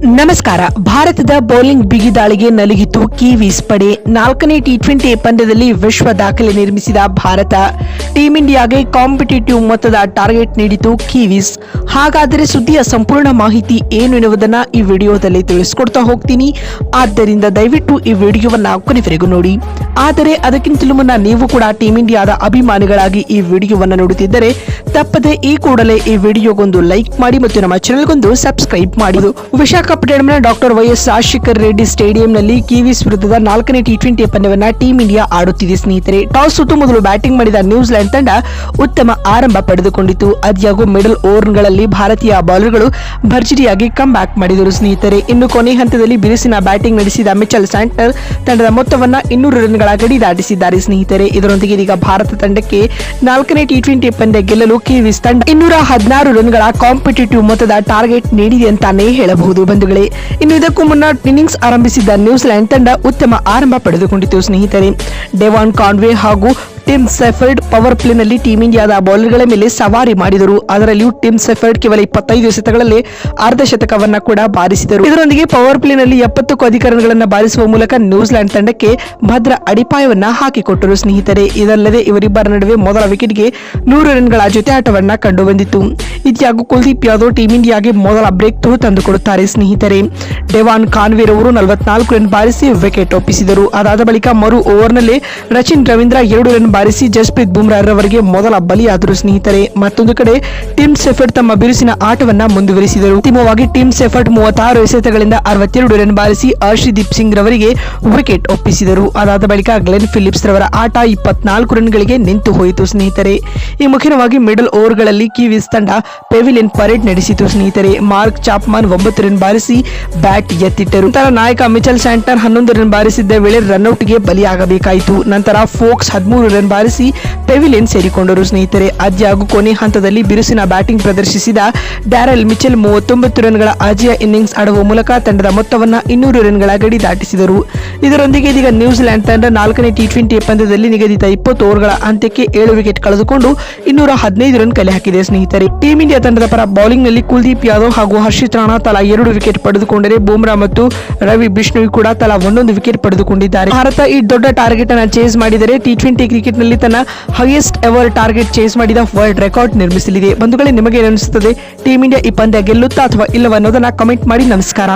ನಮಸ್ಕಾರ. ಭಾರತದ bowling ಬಿಗಿದಾಳಿಗೆ ನಲುಗಿತು Kiwis ಪಡೆ ನಾಲ್ಕನೇ ಟಿ ಟ್ವೆಂಟಿ ಪಂದ್ಯದಲ್ಲಿ ವಿಶ್ವ ದಾಖಲೆ ನಿರ್ಮಿಸಿದ ಭಾರತ. ಟೀಂ ಇಂಡಿಯಾಗೆ ಕಾಂಪಿಟೇಟಿವ್ ಮೊತ್ತದ ಟಾರ್ಗೆಟ್ ನೀಡಿತು ಕಿವೀಸ್. ಹಾಗಾದರೆ ಸುದ್ದಿಯ ಸಂಪೂರ್ಣ ಮಾಹಿತಿ ಏನು ಎನ್ನುವುದನ್ನು ಈ ವಿಡಿಯೋದಲ್ಲಿ ತಿಳಿಸ್ಕೊಡ್ತಾ ಹೋಗ್ತೀನಿ. ಆದ್ದರಿಂದ ದಯವಿಟ್ಟು ಈ ವಿಡಿಯೋವನ್ನ ಕೊನೆವರೆಗೂ ನೋಡಿ. ಆದರೆ ಅದಕ್ಕಿಂತಲೂ ಮುನ್ನ ನೀವು ಕೂಡ ಟೀಂ ಇಂಡಿಯಾದ ಅಭಿಮಾನಿಗಳಾಗಿ ಈ ವಿಡಿಯೋವನ್ನು ನೋಡುತ್ತಿದ್ದರೆ ತಪ್ಪದೆ ಈ ಕೂಡಲೇ ಈ ವಿಡಿಯೋಗೊಂದು ಲೈಕ್ ಮಾಡಿ ಮತ್ತು ನಮ್ಮ ಚಾನಲ್ಗೊಂದು ಸಬ್ಸ್ಕ್ರೈಬ್ ಮಾಡಿ ಟೂರ್ನಮೆಂಟ್ನ ಡಾಕ್ಟರ್ ವೈಎಸ್ ರಾಜಶೇಖರ್ ರೆಡ್ಡಿ ಸ್ಟೇಡಿಯಂನಲ್ಲಿ ಕಿವೀಸ್ ವಿರುದ್ಧದ ನಾಲ್ಕನೇ ಟಿ ಟ್ವೆಂಟಿ ಪಂದ್ಯವನ್ನು ಟೀಂ ಇಂಡಿಯಾ ಆಡುತ್ತಿದೆ, ಸ್ನೇಹಿತರೆ. ಟಾಸ್ ಸುತ್ತು ಮೊದಲು ಬ್ಯಾಟಿಂಗ್ ಮಾಡಿದ ನ್ಯೂಜಿಲೆಂಡ್ ತಂಡ ಉತ್ತಮ ಆರಂಭ ಪಡೆದುಕೊಂಡಿತು. ಅದಿಯಾಗೂ ಮಿಡಲ್ ಓವರ್ಗಳಲ್ಲಿ ಭಾರತೀಯ ಬೌಲರ್ಗಳು ಭರ್ಜರಿಯಾಗಿ ಕಮ್ ಬ್ಯಾಕ್ ಮಾಡಿದರು, ಸ್ನೇಹಿತರೆ. ಇನ್ನು ಕೊನೆ ಹಂತದಲ್ಲಿ ಬಿರುಸಿನ ಬ್ಯಾಟಿಂಗ್ ನಡೆಸಿದ ಮಿಚಲ್ ಸ್ಯಾಂಟರ್ ತಂಡದ ಮೊತ್ತವನ್ನು ಇನ್ನೂರು ರನ್ಗಳ ಗಡಿ ದಾಟಿಸಿದ್ದಾರೆ, ಸ್ನೇಹಿತರೆ. ಇದರೊಂದಿಗೆ ಇದೀಗ ಭಾರತ ತಂಡಕ್ಕೆ ನಾಲ್ಕನೇ ಟಿ ಟ್ವೆಂಟಿ ಪಂದ್ಯ ಗೆಲ್ಲಲು ಕಿವೀಸ್ ತಂಡ ಇನ್ನೂರ ಹದಿನಾರು ರನ್ಗಳ ಕಾಂಪಿಟೇಟಿವ್ ಮೊತ್ತದ ಟಾರ್ಗೆಟ್ ನೀಡಿದೆ ಅಂತಾನೆ ಹೇಳಬಹುದು. ಬಂಧುಗಳೇ, ಇನ್ನು ಇದಕ್ಕೂ ಮುನ್ನ ಇನ್ನಿಂಗ್ಸ್ ಆರಂಭಿಸಿದ್ದ ನ್ಯೂಜಿಲೆಂಡ್ ತಂಡ ಉತ್ತಮ ಆರಂಭ ಪಡೆದುಕೊಂಡಿತು ಸ್ನೇಹಿತರೆ. ಡೆವಾನ್ ಕಾನ್ವೆ ಹಾಗೂ ಟಿಮ್ ಸೆಫರ್ಡ್ ಪವರ್ ಪ್ಲೇನಲ್ಲಿ ಟೀಮ್ ಇಂಡಿಯಾದ ಬೌಲರ್ಗಳ ಮೇಲೆ ಸವಾರಿ ಮಾಡಿದರು. ಅದರಲ್ಲಿಯೂ ಟಿಮ್ ಸೆಫರ್ಡ್ ಕೇವಲ ಇಪ್ಪತ್ತೈದು ಎಸೆತಗಳಲ್ಲಿ ಅರ್ಧ ಶತಕವನ್ನ ಕೂಡ ಬಾರಿಸಿದರು. ಇದರೊಂದಿಗೆ ಪವರ್ ಪ್ಲೇನಲ್ಲಿ ಎಪ್ಪತ್ತಕ್ಕೂ ಅಧಿಕ ರನ್ಗಳನ್ನು ಬಾರಿಸುವ ಮೂಲಕ ನ್ಯೂಜಿಲೆಂಡ್ ತಂಡಕ್ಕೆ ಭದ್ರ ಅಡಿಪಾಯವನ್ನ ಹಾಕಿಕೊಟ್ಟರು ಸ್ನೇಹಿತರೆ. ಇದಲ್ಲದೆ ಇವರಿಬ್ಬರ ನಡುವೆ ಮೊದಲ ವಿಕೆಟ್ಗೆ ನೂರು ರನ್ಗಳ ಜೊತೆ ಆಟವನ್ನ ಕಂಡು ಬಂದಿತ್ತು ಇತ್ಯಾಗೂ ಕುಲ್ದೀಪ್ ಯಾದವ್ ಟೀಂ ಇಂಡಿಯಾಗೆ ಮೊದಲ ಬ್ರೇಕ್ ಥ್ರೂ ತಂದುಕೊಡುತ್ತಾರೆ ಸ್ನೇಹಿತರೆ. ಡೆವಾನ್ ಖಾನ್ವೀರ್ ಅವರು ನಲವತ್ನಾಲ್ಕು ರನ್ ಬಾರಿಸಿ ವಿಕೆಟ್ ಒಪ್ಪಿಸಿದರು. ಅದಾದ ಬಳಿಕ ಮರು ಓವರ್ನಲ್ಲಿ ರಚಿನ್ ರವೀಂದ್ರ ಎರಡು ರನ್ ಬಾರಿಸಿ ಜಸ್ಪ್ರೀತ್ ಬುಮ್ರಾರವರಿಗೆ ಮೊದಲ ಬಲಿಯಾದರು ಸ್ನೇಹಿತರೆ. ಮತ್ತೊಂದು ಕಡೆ, ಟಿಮ್ ಸೆಫರ್ಟ್ ತಮ್ಮ ಬಿರುಸಿನ ಆಟವನ್ನ ಮುಂದುವರಿಸಿದರು. ಅಂತಿಮವಾಗಿ, ಟಿಮ್ ಸೆಫರ್ಟ್ ಮೂವತ್ತಾರು ಎಸೆತಗಳಿಂದ ಅರವತ್ತೆರಡು ರನ್ ಬಾರಿಸಿ ಹರ್ಷದೀಪ್ ಸಿಂಗ್ ರವರಿಗೆ ವಿಕೆಟ್ ಒಪ್ಪಿಸಿದರು. ಅದಾದ ಬಳಿಕ ಗ್ಲೆನ್ ಫಿಲಿಪ್ಸ್ ರವರ ಆಟ ಇಪ್ಪತ್ನಾಲ್ಕು ರನ್ಗಳಿಗೆ ನಿಂತು ಹೋಯಿತು ಸ್ನೇಹಿತರೆ. ಈ ಮುಖ್ಯವಾಗಿ ಮಿಡಲ್ ಓವರ್ಗಳಲ್ಲಿ ಕಿವೀಸ್ ತಂಡ ಪೆವಿಲಿಯನ್ ಪರೇಡ್ ನಡೆಸಿತು ಸ್ನೇಹಿತರೆ. ಮಾರ್ಕ್ ಚಾಪ್ಮನ್ ಒಂಬತ್ತು ರನ್ ಬಾರಿಸಿ ಬ್ಯಾಟ್ ಎತ್ತಿಟ್ಟರು. ನಂತರ ನಾಯಕ ಮಿಚಲ್ ಸ್ಯಾಂಟರ್ ಹನ್ನೊಂದು ರನ್ ಬಾರಿಸಿದ್ದ ವೇಳೆ ರನ್ಔಟ್ಗೆ ಬಲಿಯಾಗಬೇಕಾಯಿತು. ನಂತರ ಫೋಕ್ಸ್ ಹದಿಮೂರು ರನ್ ಬಾರಿಸಿ ಪೆವಿಲಿಯನ್ ಸೇರಿಕೊಂಡರು. ಸ್ನೇಹಿತರೆ ಆದ್ಯಾಗೂ ಕೊನೆ ಹಂತದಲ್ಲಿ ಬಿರುಸಿನ ಬ್ಯಾಟಿಂಗ್ ಪ್ರದರ್ಶಿಸಿದ ಡ್ಯಾರೆಲ್ ಮಿಚೆಲ್ ಮೂವತ್ತೊಂಬತ್ತು ರನ್ಗಳ ಆಜಿಯ ಇನ್ನಿಂಗ್ಸ್ ಆಡುವ ಮೂಲಕ ತಂಡದ ಮೊತ್ತವನ್ನು ಇನ್ನೂರು ರನ್ಗಳ ಗಡಿ ದಾಟಿಸಿದರು. ಇದರೊಂದಿಗೆ ಇದೀಗ ನ್ಯೂಜಿಲೆಂಡ್ ತಂಡ ನಾಲ್ಕನೇ ಟಿ ಟ್ವೆಂಟಿ ಪಂದ್ಯದಲ್ಲಿ ನಿಗದಿತ ಇಪ್ಪತ್ತು ಓವರ್ಗಳ ಅಂತ್ಯಕ್ಕೆ ಏಳು ವಿಕೆಟ್ ಕಳೆದುಕೊಂಡು ಇನ್ನೂರ ಹದಿನೈದು ರನ್ ಕಲೆ ಹಾಕಿದೆ. ಸ್ನೇಹಿತರೆ, ಟೀಂ ಇಂಡಿಯಾ ತಂಡದ ಪರ ಬೌಲಿಂಗ್ನಲ್ಲಿ ಕುಲ್ದೀಪ್ ಯಾದವ್ ಹಾಗೂ ಹರ್ಷಿತ್ ರಾಣಾ ತಲಾ ಎರಡು ವಿಕೆಟ್ ಪಡೆದುಕೊಂಡರೆ ಬೂಮ್ರಾ ಮತ್ತು ರವಿ ಬಿಷ್ಣು ಕೂಡ ತಲಾ ಒಂದೊಂದು ವಿಕೆಟ್ ಪಡೆದುಕೊಂಡಿದ್ದಾರೆ. ಭಾರತ ಈ ದೊಡ್ಡ ಟಾರ್ಗೆಟ್ ಅನ್ನು ಚೇಸ್ ಮಾಡಿದರೆ ಟಿ ಟ್ವೆಂಟಿ ಕ್ರಿಕೆಟ್ನಲ್ಲಿ ತನ್ನ ಹೈಯೆಸ್ಟ್ ಎವರ್ ಟಾರ್ಗೆಟ್ ಚೇಸ್ ಮಾಡಿದ ವರ್ಲ್ಡ್ ರೆಕಾರ್ಡ್ ನಿರ್ಮಿಸಲಿದೆ. ಬಂಧುಗಳೇ ನಿಮಗೆ ಏನಿಸುತ್ತದೆ ಟೀಂ ಇಂಡಿಯಾ ಈ ಪಂದ್ಯ ಗೆಲ್ಲುತ್ತಾ ಅಥವಾ ಇಲ್ಲವ ಅನ್ನೋದನ್ನ ಕಮೆಂಟ್ ಮಾಡಿ. ನಮಸ್ಕಾರ.